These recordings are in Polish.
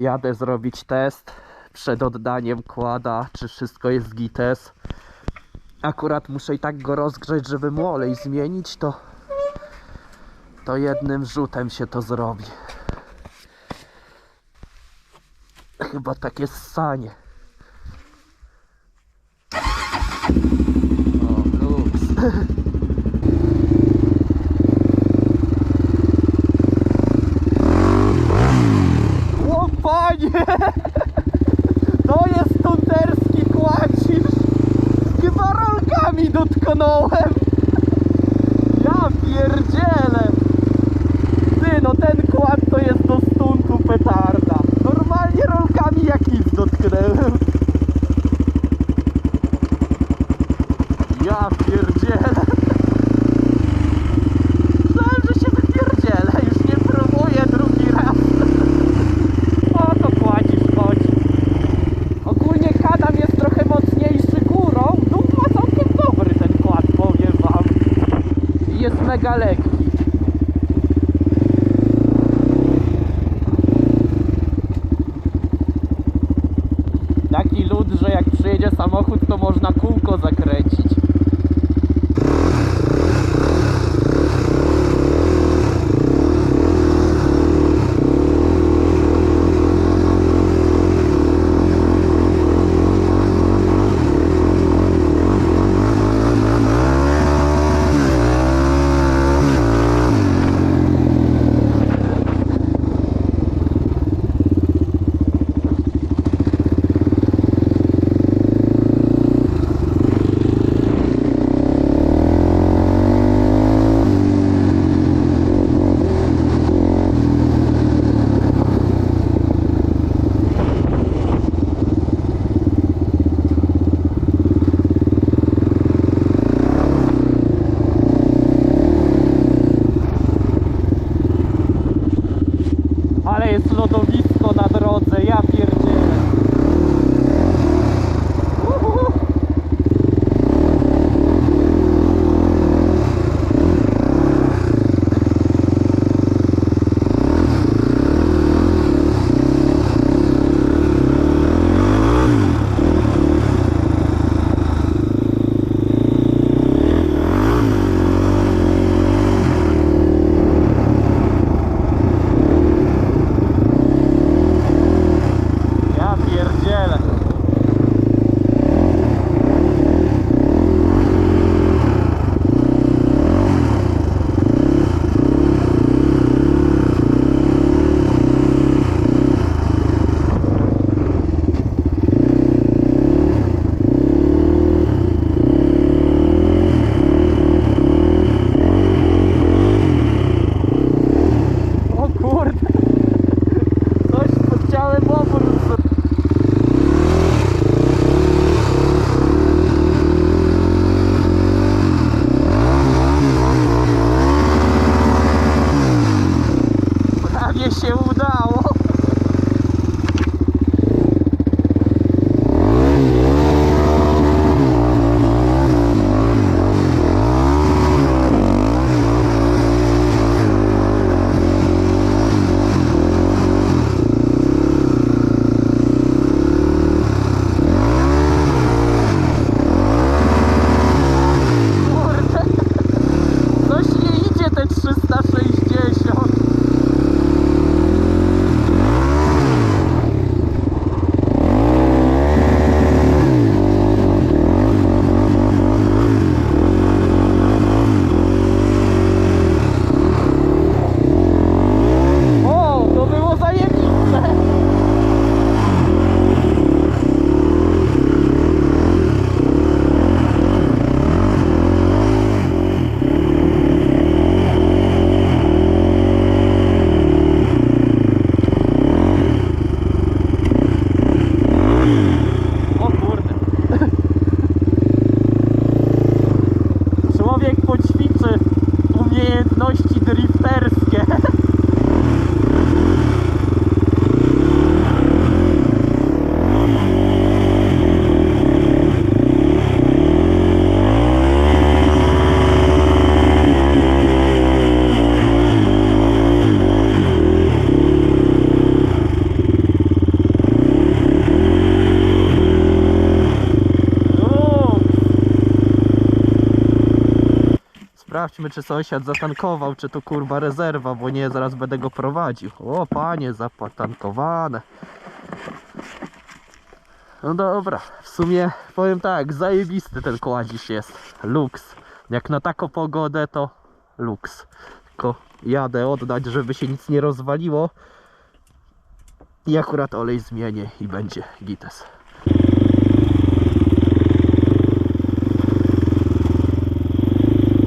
Jadę zrobić test przed oddaniem kłada, czy wszystko jest gites. Akurat muszę i tak go rozgrzeć, żeby mu olej zmienić, to to jednym rzutem się to zrobi. Chyba takie ssanie. O, luks. O panie! To jest tunterski kładzisz! Chyba rolkami dotknąłem! Ja pierdzielę! Ty, no ten kład to jest do stuntu petarda. Normalnie rolkami jak nic dotknęłem. Ja pierdzielę! Myślałem, że się wypierdzielę. Już nie próbuję drugi raz. O to kładzisz chodzi. Ogólnie kadam jest trochę mocniejszy górą. Dół ma całkiem dobry ten kład, powiem wam. I jest mega lekki. Taki lód, że jak przyjedzie samochód, to można kółko zakręcić. Sprawdźmy czy sąsiad zatankował, czy to kurwa rezerwa, bo nie, zaraz będę go prowadził. O panie, zapatankowane. No dobra, w sumie powiem tak, zajebisty ten kładzisz jest. Luks. Jak na taką pogodę to luks. Tylko jadę oddać, żeby się nic nie rozwaliło. I akurat olej zmienię i będzie gites.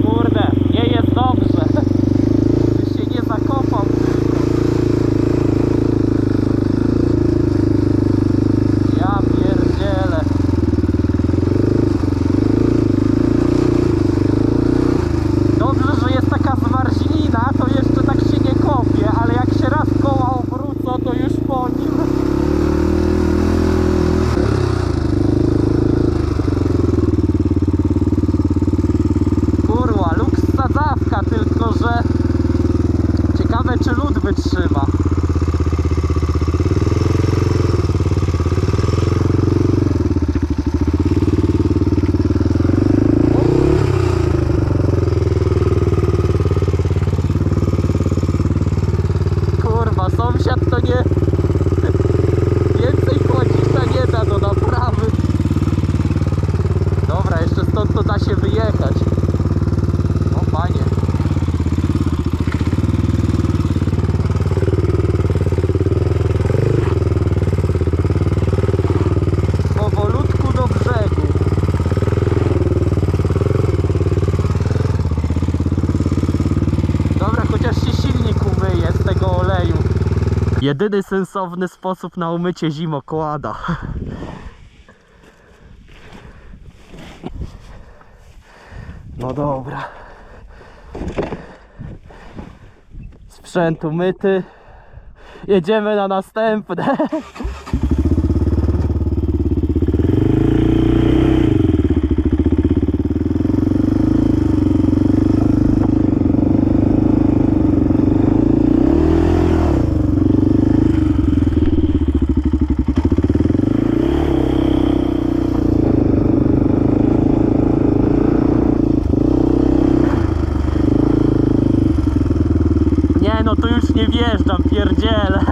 Kurde, nie jest dobrze. Byś się nie zakopał. Ja pierdzielę. Dobrze, że jest taka zmarzlina, to jeszcze tak się nie kopie, ale jak się raz koła obrócą, to już po nim. Kurwa, luks sadzawka, tylko że ciekawe czy lód wytrzyma. Kurwa, sąsiad to nie... Więcej chłodzika nie da do naprawy. Stąd to da się wyjechać. O panie. Powolutku do brzegu. Dobra, chociaż się silnik umyje z tego oleju. Jedyny sensowny sposób na umycie zimokłada. No dobra. Sprzęt umyty. Jedziemy na następne. Tu już nie wjeżdżam, pierdzielę.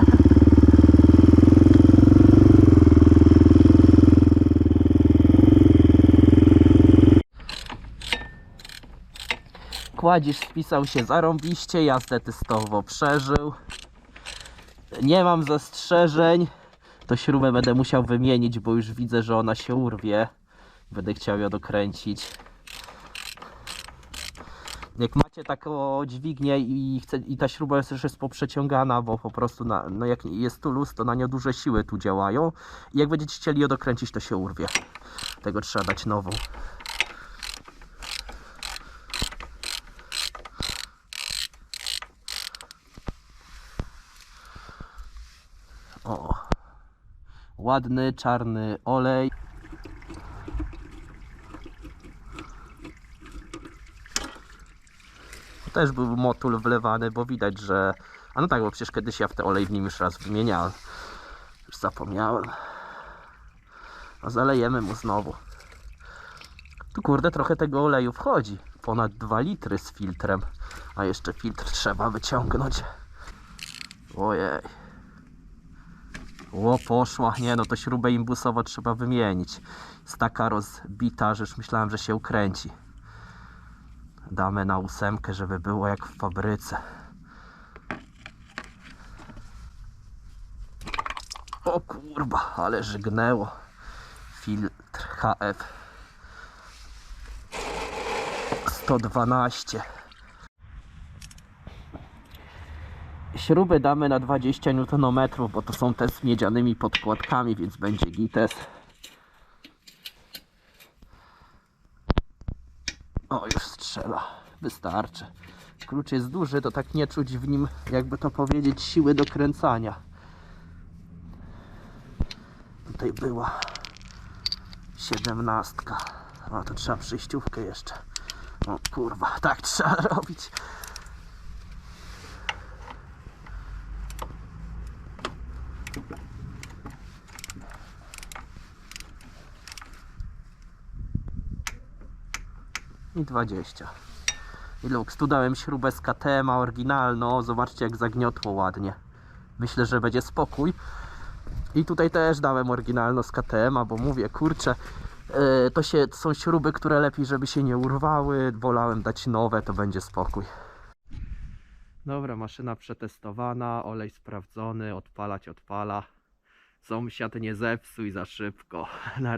Kładzisz spisał się zarąbiście, jazdę testowo przeżył. Nie mam zastrzeżeń. To śrubę będę musiał wymienić, bo już widzę, że ona się urwie. Będę chciał ją dokręcić. Jak macie taką dźwignię i, chce, i ta śruba jest jest poprzeciągana, bo po prostu na, no jak jest tu luz, to na nią duże siły tu działają. I jak będziecie chcieli ją dokręcić, to się urwie. Tego trzeba dać nową. O. Ładny, czarny olej. Też był motul wlewany, bo widać, że... A no tak, bo przecież kiedyś ja w te olej w nim już raz wymieniałem. Już zapomniałem. No zalejemy mu znowu. Tu kurde trochę tego oleju wchodzi. Ponad 2 litry z filtrem. A jeszcze filtr trzeba wyciągnąć. Ojej. Ło, poszła. Nie no, to śrubę imbusowo trzeba wymienić. Jest taka rozbita, że już myślałem, że się ukręci. Damy na ósemkę, żeby było jak w fabryce. O kurwa, ale żygnęło. Filtr HF 112. Śruby damy na 20 Nm, bo to są te z miedzianymi podkładkami, więc będzie gites. O, już strzela. Wystarczy. Klucz jest duży, to tak nie czuć w nim, jakby to powiedzieć, siły do kręcania. Tutaj była siedemnastka. O, to trzeba przejściówkę jeszcze. O kurwa, tak trzeba robić. I 20. I lux, tu dałem śrubę z KTM oryginalną, zobaczcie jak zagniotło ładnie. Myślę, że będzie spokój. I tutaj też dałem oryginalną z KTM, bo mówię, kurczę, yy, to, się, to są śruby, które lepiej, żeby się nie urwały. Wolałem dać nowe, to będzie spokój. Dobra, maszyna przetestowana, olej sprawdzony, odpalać odpala. Sąsiad nie zepsuj za szybko. Na razie.